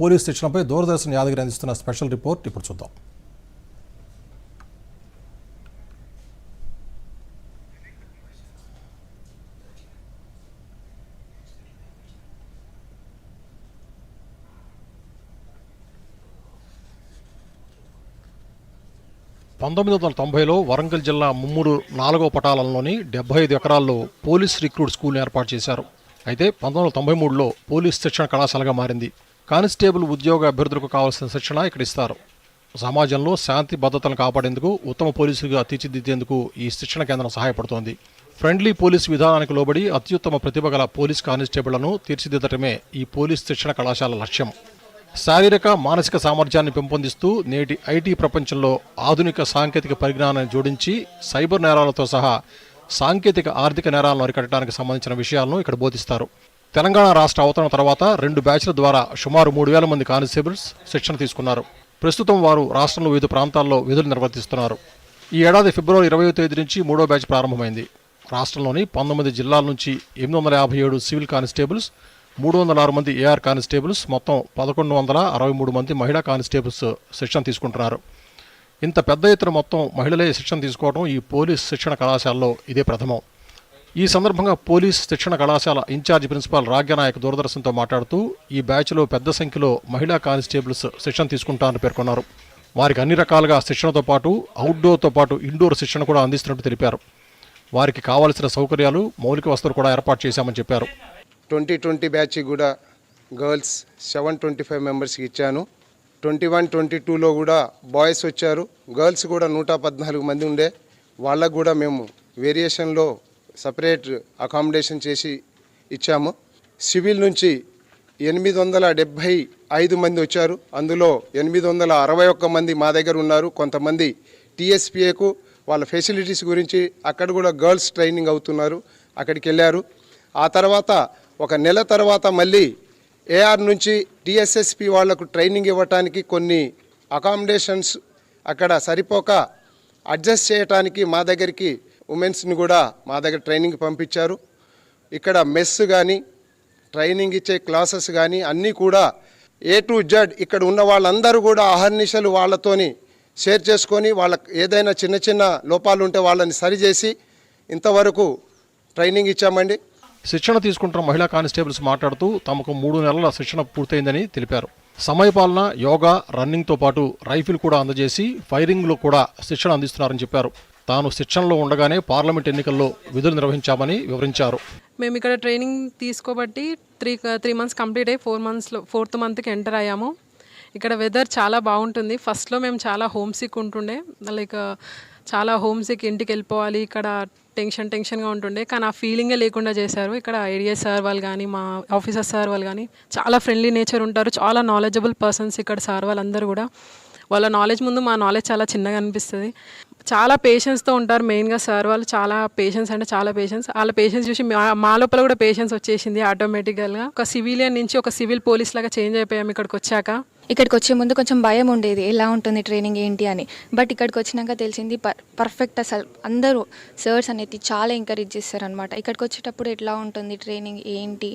Police శిక్షణపై Doordarshan Yadagiri అందిస్తున్న special report ఇప్పుడు చూద్దాం. పంతొమ్మిది వందల తొంభైలో వరంగల్ జిల్లా ముమ్మూరు నాలుగో పటాలంలోని డెబ్బై ఐదు ఎకరాల్లో పోలీస్ రిక్రూట్ స్కూల్ ఏర్పాటు చేశారు. అయితే పంతొమ్మిది వందల తొంభై మూడులో పోలీస్ శిక్షణ కళాశాలగా మారింది. కానిస్టేబుల్ ఉద్యోగ అభ్యర్థులకు కావాల్సిన శిక్షణ ఇక్కడ ఇస్తారు. సమాజంలో శాంతి భద్రతలను కాపాడేందుకు ఉత్తమ పోలీసులుగా తీర్చిదిద్దేందుకు ఈ శిక్షణ కేంద్రం సహాయపడుతోంది. ఫ్రెండ్లీ పోలీస్ విధానానికి లోబడి అత్యుత్తమ ప్రతిభ గల పోలీస్ కానిస్టేబుళ్ళను తీర్చిదిద్దటమే ఈ పోలీస్ శిక్షణ కళాశాల లక్ష్యం. శారీరక మానసిక సామర్థ్యాన్ని పెంపొందిస్తూ నేటి ఐటీ ప్రపంచంలో ఆధునిక సాంకేతిక పరిజ్ఞానాన్ని జోడించి సైబర్ నేరాలతో సహా సాంకేతిక ఆర్థిక నేరాలను అరికట్టడానికి సంబంధించిన విషయాలను ఇక్కడ బోధిస్తారు. తెలంగాణ రాష్ట్ర అవతరణ తర్వాత రెండు బ్యాచ్ల ద్వారా సుమారు మూడు వేల మంది కానిస్టేబుల్స్ శిక్షణ తీసుకున్నారు. ప్రస్తుతం వారు రాష్ట్రంలో వివిధ ప్రాంతాల్లో విధులు నిర్వర్తిస్తున్నారు. ఈ ఏడాది ఫిబ్రవరి ఇరవై తేదీ నుంచి మూడో బ్యాచ్ ప్రారంభమైంది. రాష్ట్రంలోని పంతొమ్మిది జిల్లాల నుంచి ఎనిమిది వందల యాభై ఏడు సివిల్ కానిస్టేబుల్స్ మూడు వందల ఆరు మంది ఏఆర్ కానిస్టేబుల్స్ మొత్తం పదకొండు వందల అరవై మూడు మంది మహిళా కానిస్టేబుల్స్ శిక్షణ తీసుకుంటున్నారు. ఇంత పెద్ద ఎత్తున మొత్తం మహిళలే శిక్షణ తీసుకోవడం ఈ పోలీస్ శిక్షణ కళాశాలలో ఇదే ప్రథమం. ఈ సందర్భంగా పోలీస్ శిక్షణ కళాశాల ఇన్ఛార్జ్ ప్రిన్సిపాల్ రాజ్యనాయక్ దూరదర్శన్తో మాట్లాడుతూ ఈ బ్యాచ్లో పెద్ద సంఖ్యలో మహిళా కానిస్టేబుల్స్ శిక్షణ తీసుకుంటారని పేర్కొన్నారు. వారికి అన్ని రకాలుగా శిక్షణతో పాటు అవుట్డోర్తో పాటు ఇండోర్ శిక్షణ కూడా అందిస్తున్నట్టు తెలిపారు. వారికి కావాల్సిన సౌకర్యాలు మౌలిక వసతులు కూడా ఏర్పాటు చేశామని చెప్పారు. ట్వంటీ ట్వంటీ బ్యాచ్ కూడా గర్ల్స్ సెవెన్ ట్వంటీ ఫైవ్ మెంబర్స్కి ఇచ్చాను. ట్వంటీ వన్ ట్వంటీ టూలో కూడా బాయ్స్ వచ్చారు. గర్ల్స్ కూడా నూట పద్నాలుగు మంది ఉండే. వాళ్ళకు కూడా మేము వేరియేషన్లో సపరేట్ అకామిడేషన్ చేసి ఇచ్చాము. సివిల్ నుంచి ఎనిమిది వందల డెబ్భై ఐదు మంది వచ్చారు. అందులో ఎనిమిది వందల అరవై ఒక్క మంది మా దగ్గర ఉన్నారు. కొంతమంది టీఎస్పీఏకు వాళ్ళ ఫెసిలిటీస్ గురించి అక్కడ కూడా గర్ల్స్ ట్రైనింగ్ అవుతున్నారు. అక్కడికి వెళ్ళారు. ఆ తర్వాత ఒక నెల తర్వాత మళ్ళీ ఏఆర్ నుంచి టీఎస్ఎస్పి వాళ్ళకు ట్రైనింగ్ ఇవ్వటానికి కొన్ని అకామిడేషన్స్ అక్కడ సరిపోక అడ్జస్ట్ చేయటానికి మా దగ్గరికి ఉమెన్స్ని కూడా మా దగ్గర ట్రైనింగ్ పంపించారు. ఇక్కడ మెస్ కానీ ట్రైనింగ్ ఇచ్చే క్లాసెస్ కానీ అన్నీ కూడా ఏ టు జడ్ ఇక్కడ ఉన్న వాళ్ళందరూ కూడా అహర్నిశలు వాళ్ళతోని షేర్ చేసుకొని వాళ్ళకి ఏదైనా చిన్న చిన్న లోపాలు ఉంటే వాళ్ళని సరిచేసి ఇంతవరకు ట్రైనింగ్ ఇచ్చామండి. శిక్షణ తీసుకుంటున్న మహిళా కానిస్టేబుల్స్ మాట్లాడుతూ తమకు మూడు నెలల శిక్షణ పూర్తయిందని తెలిపారు. సమయపాలన యోగా రన్నింగ్తో పాటు రైఫిల్ కూడా అందజేసి ఫైరింగ్లో కూడా శిక్షణ అందిస్తున్నారని చెప్పారు. తాను శిక్షణలో ఉండగానే పార్లమెంట్ ఎన్నికల్లో విధులు నిర్వహించామని వివరించారు. మేము ఇక్కడ ట్రైనింగ్ తీసుకోబట్టి త్రీ త్రీ మంత్స్ కంప్లీట్ అయ్యి ఫోర్ మంత్స్లో ఫోర్త్ మంత్కి ఎంటర్ అయ్యాము. ఇక్కడ వెదర్ చాలా బాగుంటుంది. ఫస్ట్లో మేము చాలా హోమ్ సిక్ ఉంటుండే. లైక్ చాలా హోమ్ సిక్ ఇంటికి వెళ్ళిపోవాలి ఇక్కడ టెన్షన్ టెన్షన్గా ఉంటుండే. కానీ ఆ ఫీలింగే లేకుండా చేశారు. ఇక్కడ ఐడిఎస్ సార్ వాళ్ళు కానీ మా ఆఫీసర్ సార్ వాళ్ళు కానీ చాలా ఫ్రెండ్లీ నేచర్ ఉంటారు. చాలా నాలెడ్జబుల్ పర్సన్స్ ఇక్కడ సార్ వాళ్ళందరూ కూడా. వాళ్ళ నాలెడ్జ్ ముందు మా నాలెడ్జ్ చాలా చిన్నగా అనిపిస్తుంది. చాలా పేషెన్స్తో ఉంటారు మెయిన్గా సార్ వాళ్ళు. చాలా పేషెన్స్ అంటే చాలా పేషెన్స్ వాళ్ళ పేషెన్స్ చూసి మా- లోపల కూడా పేషెన్స్ వచ్చేసింది ఆటోమేటికల్గా ఒక సివిలియన్ నుంచి ఒక సివిల్ పోలీస్ లాగా చేంజ్ అయిపోయాం ఇక్కడికి వచ్చాక. ఇక్కడికి వచ్చే ముందు కొంచెం భయం ఉండేది. ఎలా ఉంటుంది ట్రైనింగ్ ఏంటి అని. బట్ ఇక్కడికి వచ్చినాక తెలిసింది పర్ పర్ఫెక్ట్ అసలు అందరూ సర్స్ అనేది చాలా ఎంకరేజ్ చేస్తారనమాట ఇక్కడికి వచ్చేటప్పుడు ఎట్లా ఉంటుంది ట్రైనింగ్ ఏంటి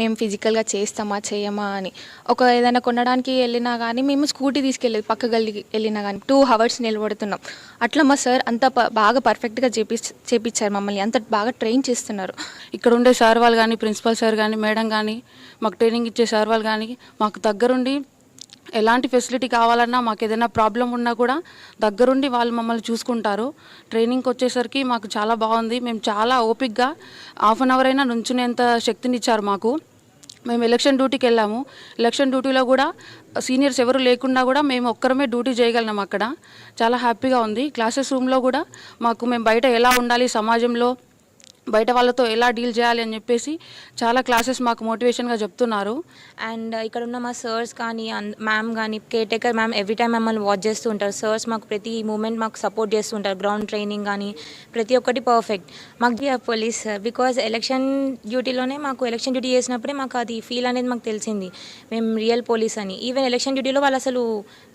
మేము ఫిజికల్గా చేస్తామా చేయమా అని. ఒక ఏదైనా కొనడానికి వెళ్ళినా కానీ మేము స్కూటీ తీసుకెళ్ళేది పక్క గల్లికి వెళ్ళినా కానీ టూ అవర్స్ నిలబడుతున్నాం. అట్లా మా సార్ అంత బాగా పర్ఫెక్ట్గా చేపి చేపించారు మమ్మల్ని. అంత బాగా ట్రైన్ చేస్తున్నారు. ఇక్కడ ఉండే సార్ వాళ్ళు కానీ ప్రిన్సిపల్ సార్ కానీ మేడం కానీ మాకు ట్రైనింగ్ ఇచ్చే సార్ వాళ్ళు కానీ మాకు దగ్గరుండి ఎలాంటి ఫెసిలిటీ కావాలన్నా మాకు ఏదైనా ప్రాబ్లం ఉన్నా కూడా దగ్గరుండి వాళ్ళు మమ్మల్ని చూసుకుంటారు. ట్రైనింగ్కి వచ్చేసరికి మాకు చాలా బాగుంది. మేము చాలా ఓపిక్గా హాఫ్ అన్ అవర్ అయినా నుంచునేంత శక్తిని ఇచ్చారు మాకు. మేము ఎలక్షన్ డ్యూటీకి వెళ్ళాము. ఎలక్షన్ డ్యూటీలో కూడా సీనియర్స్ ఎవరు లేకుండా కూడా మేము ఒక్కరమే డ్యూటీ చేయగలిగినాం అక్కడ. చాలా హ్యాపీగా ఉంది. క్లాసెస్ రూమ్లో కూడా మాకు మేము బయట ఎలా ఉండాలి సమాజంలో బయట వాళ్ళతో ఎలా డీల్ చేయాలి అని చెప్పేసి చాలా క్లాసెస్ మాకు మోటివేషన్గా చెప్తున్నారు. అండ్ ఇక్కడ ఉన్న మా సర్స్ కానీ మ్యామ్ కానీ care taker ma'am every time మమ్మల్ని వాచ్ చేస్తూ ఉంటారు. సర్స్ మాకు ప్రతి మూమెంట్ మాకు సపోర్ట్ చేస్తూ ఉంటారు. గ్రౌండ్ ట్రైనింగ్ కానీ ప్రతి ఒక్కటి పర్ఫెక్ట్. మాకు పోలీస్ సార్ బికాజ్ ఎలక్షన్ డ్యూటీలోనే మాకు ఎలక్షన్ డ్యూటీ చేసినప్పుడే మాకు అది ఫీల్ అనేది మాకు తెలిసింది. మేము రియల్ పోలీస్ అని. ఈవెన్ ఎలక్షన్ డ్యూటీలో వాళ్ళు అసలు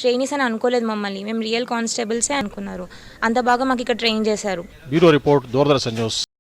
ట్రైనీస్ అని అనుకోలేదు మమ్మల్ని. మేము రియల్ కానిస్టేబుల్సే అనుకున్నారు. అంత బాగా మాకు ఇక్కడ ట్రైన్ చేశారు. Bureau report Doordarshan news.